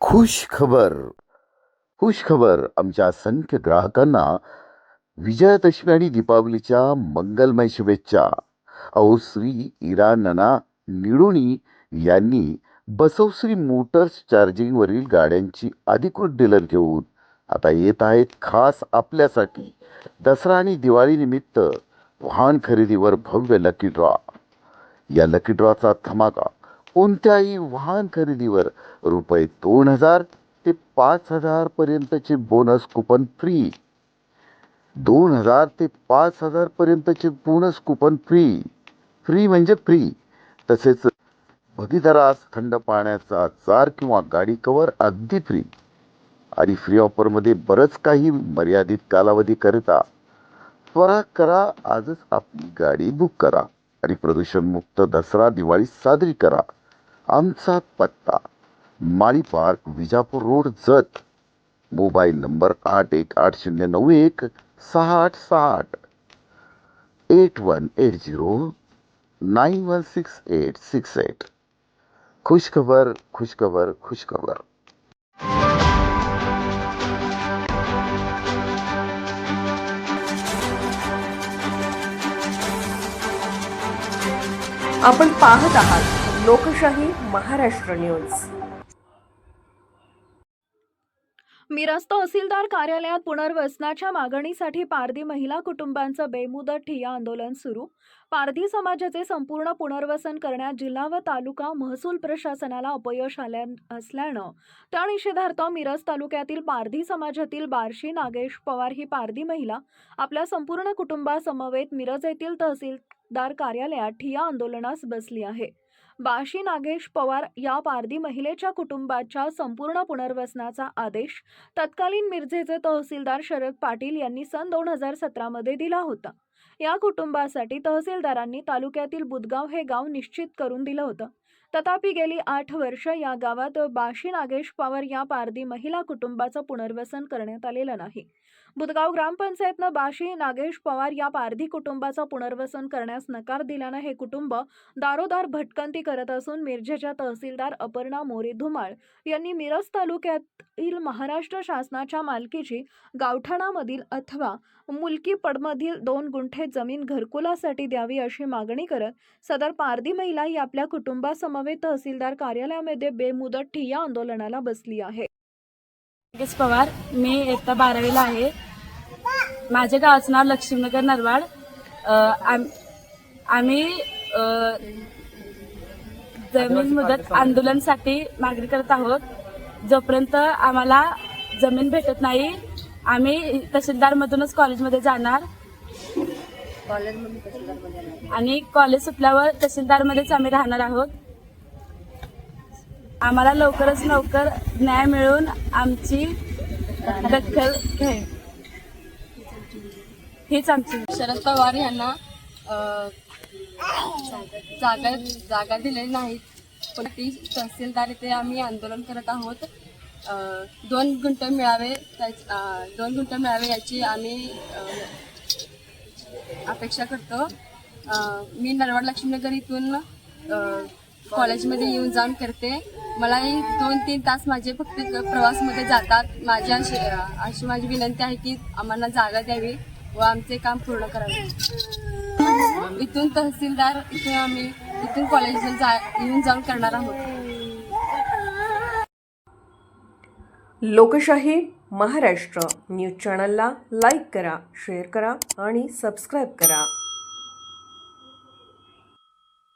खुश खबर. खुश खबर आमच्या असंख्य ग्राहकांना विजयादशमी आणि दीपावलीच्या मंगलमय शुभेच्छा. अहो श्री इरा नना निडुणी यांनी बसवश्री मोटर्स चार्जिंगवरील गाड्यांची अधिकृत डीलर घेऊन आता येत आहेत खास आपल्यासाठी दसरा आणि दिवाळीनिमित्त वाहन खरेदीवर भव्य लकी ड्रॉ. या लकी ड्रॉचा धमाका कोणत्याही वाहन खरेदीवर रुपये दोन हजार ते पाच हजारपर्यंतचे बोनस कुपन फ्री दोन हजार ते पाच हजारपर्यंतचे बोनस कुपन फ्री फ्री म्हणजे फ्री तसेच भगीदरास थंड पाण्याचा चार किंवा गाडी कवर अगदी फ्री आणि फ्री ऑफरमध्ये बरंच काही मर्यादित कालावधीकरिता त्वरा करा आजच आपली गाडी बुक करा. आणि प्रदूषणमुक्त दसरा दिवाळी साजरी करा. आमचा पत्ता Mali park Vijapur road Jat. Mobile number आठ एक आठ शून्य नऊ एक सहा आठ सहा आठ. Eight one eight zero nine one six eight six eight खुशखबर खुशखबर खुशखबर. आपण पाहत आहात लोकशाही महाराष्ट्र न्यूज. मिरज तहसीलदार कार्यालयात पुनर्वसनाच्या मागणीसाठी पारधी महिला कुटुंबांचं बेमुदत ठिय्या आंदोलन सुरू. पारधी समाजाचे संपूर्ण पुनर्वसन करण्यात जिल्हा व तालुका महसूल प्रशासनाला अपयश आल्या असल्यानं त्या निषेधार्थ मिरज तालुक्यातील पारधी समाजातील बार्शी नागेश पवार ही पारधी महिला आपल्या संपूर्ण कुटुंबासमवेत मिरज येथील तहसीलदार कार्यालयात ठिय्या आंदोलनास बसली आहे. बाशी नागेश पवार या पारधी महिलेच्या कुटुंबाच्या संपूर्ण पुनर्वसनाचा आदेश तत्कालीन मिरजेचे तहसीलदार शरद पाटील यांनी सन दोन हजार सतरामध्ये दिला होता. या कुटुंबासाठी तहसीलदारांनी तालुक्यातील बुदगाव हे गाव निश्चित करून दिलं होतं. तथापि गेली आठ वर्ष या गावात बाशी नागेश पवार या पारधी महिला कुटुंबाचं पुनर्वसन करण्यात आलेलं नाही. बुदगाव ग्रामपंचायतनं बाशी नागेश पवार या पारधी कुटुंबाचं पुनर्वसन करण्यास नकार दिल्यानं हे कुटुंब दारोदार भटकंती करत असून मिरजेच्या तहसीलदार अपर्णा मोरे धुमाळ यांनी मिरज तालुक्यातील महाराष्ट्र शासनाच्या मालकीची गावठाणामधील अथवा मुलकी पडमधील दोन गुंठे जमीन घरकुलासाठी द्यावी अशी मागणी करत सदर पारधी महिला ही आपल्या कुटुंबासमवेत तहसीलदार कार्यालयामध्ये बेमुदत ठिय्या आंदोलनाला बसली आहे. नागेश पवार मी इयत्ता बारावीला आहे. माझ्या गावाचं नाव लक्ष्मीनगर नरवाड. आम- आम्ही जमीन मुदत आंदोलनसाठी मागणी करत आहोत. जोपर्यंत आम्हाला जमीन भेटत नाही आम्ही तहसीलदारमधूनच कॉलेजमध्ये जाणार. आणि कॉलेज सुटल्यावर तहसीलदारमध्येच आम्ही राहणार आहोत. आम्हाला लवकरच लवकर न्याय मिळून आमची दखल घ्यावी. हेच आमचं. शरद पवार यांना जागा जागा दिलेली नाहीत. पण ती तहसीलदार इथे आम्ही आंदोलन करत आहोत. दोन गुंट मिळावे दोन गुंट मिळावे याची आम्ही अपेक्षा करतो. मी नरवाड लक्ष्मीनगर इथून कॉलेजमध्ये येऊन जाऊन करते. मलाही दोन तीन तास माझे फक्त प्रवासमध्ये जातात. माझी अशी अशी माझी विनंती आहे की आम्हाला जागा द्यावी. व आमचे काम पूर्ण करावे. इथून तहसीलदार इथे आम्ही इथून कॉलेजला जा येऊन जाऊन करणार आहोत. लोकशाही महाराष्ट्र न्यूज चॅनलला लाईक करा शेअर करा आणि सबस्क्राईब करा.